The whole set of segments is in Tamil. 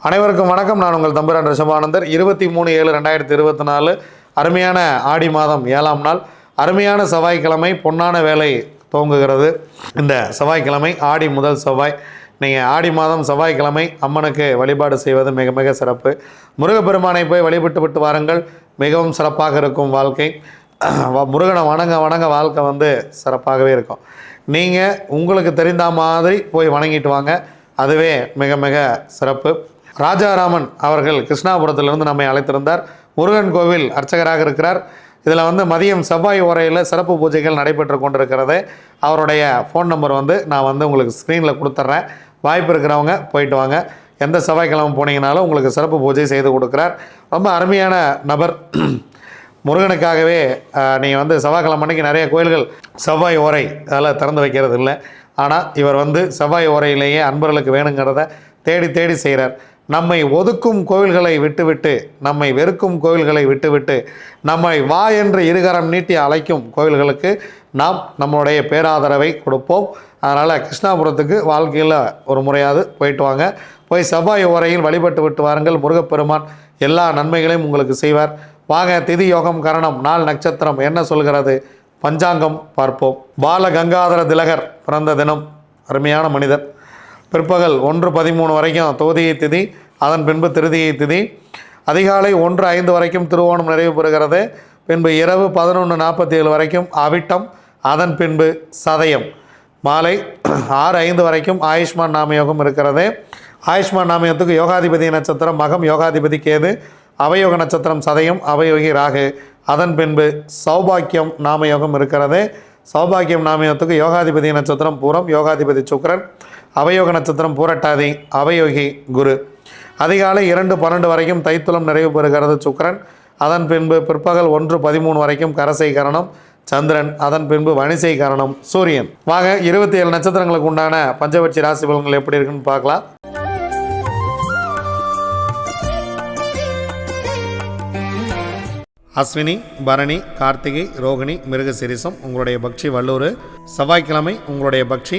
அனைவருக்கும் வணக்கம். நான் உங்கள் தம்பிரான் ரிஷபானந்தர் இருபத்தி மூணு ஏழு ரெண்டாயிரத்தி இருபத்தி நாலு அருமையான ஆடி மாதம் ஏழாம் நாள். அருமையான செவ்வாய்க்கிழமை பொன்னான வேலை துவங்குகிறது. இந்த செவ்வாய்க்கிழமை ஆடி முதல் செவ்வாய். நீங்கள் ஆடி மாதம் செவ்வாய்க்கிழமை அம்மனுக்கு வழிபாடு செய்வது மிக மிக சிறப்பு. முருகப்பெருமானை போய் வழிபட்டு விட்டு வாருங்கள். மிகவும் சிறப்பாக இருக்கும் வாழ்க்கை. வ- முருகனை வணங்க வணங்க வாழ்க்கை வந்து சிறப்பாகவே இருக்கும். நீங்கள் உங்களுக்கு தெரிந்த மாதிரி போய் வணங்கிட்டு வாங்க. அதுவே மிக மிக சிறப்பு. ராஜாராமன் அவர்கள் கிருஷ்ணாபுரத்திலிருந்து நம்மை அழைத்திருந்தார். முருகன் கோவில் அர்ச்சகராக இருக்கிறார். இதில் வந்து மதியம் செவ்வாய் உரையில் சிறப்பு பூஜைகள் நடைபெற்று கொண்டிருக்கிறது. அவருடைய ஃபோன் நம்பர் வந்து நான் வந்து உங்களுக்கு ஸ்க்ரீனில் கொடுத்துட்றேன் வாய்ப்பு இருக்கிறவங்க போயிட்டு வாங்க. எந்த செவ்வாய்க்கிழமை போனீங்கனாலும் உங்களுக்கு சிறப்பு பூஜை செய்து கொடுக்குறார். ரொம்ப அருமையான நபர். முருகனுக்காகவே நீங்கள் வந்து செவ்வாய்க்கிழமை அன்னைக்கு நிறைய கோயில்கள் செவ்வாய் ஓரை அதெல்லாம் திறந்து வைக்கிறது இல்லை. ஆனால் இவர் வந்து செவ்வாய் ஓரையிலேயே அன்பர்களுக்கு வேணுங்கிறத தேடி தேடி செய்கிறார் நம்மை ஒதுக்கும் கோவில்களை விட்டுவிட்டு நம்மை வெறுக்கும் கோவில்களை விட்டுவிட்டு நம்மை வா என்று இருகரம் நீட்டி அழைக்கும் கோவில்களுக்கு நாம் நம்மளுடைய பேராதரவை கொடுப்போம். அதனால் கிருஷ்ணாபுரத்துக்கு வாழ்க்கையில் ஒரு முறையாவது போயிட்டு வாங்க. போய் செவ்வாய் உரையில் வழிபட்டு விட்டு வாருங்கள். முருகப்பெருமான் எல்லா நன்மைகளையும் உங்களுக்கு செய்வார். வாங்க திதி யோகம் கரணம் நாள் நட்சத்திரம் என்ன சொல்கிறது? பஞ்சாங்கம் பார்ப்போம். பால கங்காதர திலகர் பிறந்த தினம். அருமையான மனிதர். பிற்பகல் ஒன்று பதிமூணு வரைக்கும் தொகுதியை திதி அதன் பின்பு திருதியை திதி. அதிகாலை ஒன்று ஐந்து வரைக்கும் திருவோணம் நிறைவு பெறுகிறது. பின்பு இரவு பதினொன்று நாற்பத்தி ஏழு வரைக்கும் அவிட்டம் அதன் பின்பு சதயம். மாலை ஆறு ஐந்து வரைக்கும் ஆயுஷ்மான் நாமயோகம் இருக்கிறது. ஆயுஷ்மான் நாமயத்துக்கு யோகாதிபதி நட்சத்திரம் மகம் யோகாதிபதி கேது அவயோக நட்சத்திரம் சதயம் அவயோகி ராகு. அதன் பின்பு சௌபாக்கியம் நாமயோகம் இருக்கிறது. சௌபாக்கியம் நாமயத்துக்கு யோகாதிபதி நட்சத்திரம் பூரம் யோகாதிபதி சுக்கரன். அவயோக நட்சத்திரம் பூரட்டாதி அவயோகி குரு. அதிகாலை இரண்டு பன்னெண்டு வரைக்கும் தைத்துளம் நிறைவு பெறுகிறது சுக்கரன். அதன் பின்பு பிற்பகல் ஒன்று பதிமூணு வரைக்கும் கரசை கரணம். சந்திரன் அதன் பின்பு வணிசை காரணம் சூரியன். வாங்க இருபத்தி ஏழு நட்சத்திரங்களுக்கு உண்டான பஞ்சபட்சி ராசி பலன்கள் எப்படி இருக்குன்னு பார்க்கலாம். அஸ்வினி பரணி கார்த்திகை ரோகிணி மிருகசிரிசம் உங்களுடைய பக்ஷி வல்லூர் செவ்வாய்க்கிழமை உங்களுடைய பக்ஷி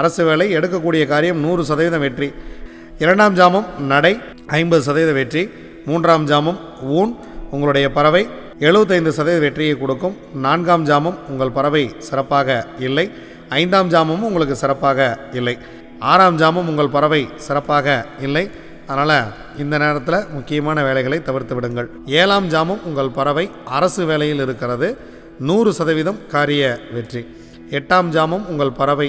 அரசு வேலை எடுக்கக்கூடிய காரியம் நூறு சதவீதம் வெற்றி. இரண்டாம் ஜாமம் நடை ஐம்பது சதவீத வெற்றி. மூன்றாம் ஜாமம் ஊன் உங்களுடைய பறவை எழுபத்தைந்து சதவீத வெற்றியை கொடுக்கும். நான்காம் ஜாமம் உங்கள் பறவை சிறப்பாக இல்லை. ஐந்தாம் ஜாமமும் உங்களுக்கு சிறப்பாக இல்லை. ஆறாம் ஜாமம் உங்கள் பறவை சிறப்பாக இல்லை. அதனால் இந்த நேரத்தில் முக்கியமான வேலைகளை தவிர்த்து விடுங்கள். ஏழாம் ஜாமம் உங்கள் பறவை அரசு வேலையில் இருக்கிறது. நூறு சதவீதம் காரிய வெற்றி. எட்டாம் ஜாமம் உங்கள் பறவை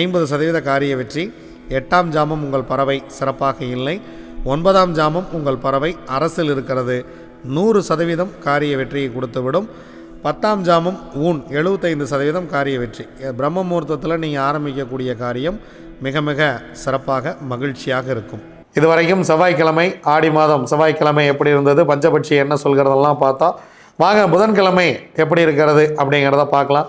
ஐம்பது சதவீத காரிய வெற்றி. எட்டாம் ஜாமம் உங்கள் பறவை சிறப்பாக இல்லை. ஒன்பதாம் ஜாமம் உங்கள் பறவை அரசில் இருக்கிறது. நூறு சதவீதம் காரிய வெற்றியை கொடுத்துவிடும். பத்தாம் ஜாமம் ஊன் எழுபத்தைந்து சதவீதம் காரிய வெற்றி. பிரம்ம முகூர்த்தத்தில் நீங்கள் ஆரம்பிக்கக்கூடிய காரியம் மிக மிக சிறப்பாக மகிழ்ச்சியாக இருக்கும். இதுவரைக்கும் செவ்வாய்க்கிழமை ஆடி மாதம் செவ்வாய்க்கிழமை எப்படி இருந்தது பஞ்சபட்சி என்ன சொல்கிறதெல்லாம் பார்த்தா வாங்க புதன்கிழமை எப்படி இருக்கிறது அப்படிங்கிறத பார்க்கலாம்.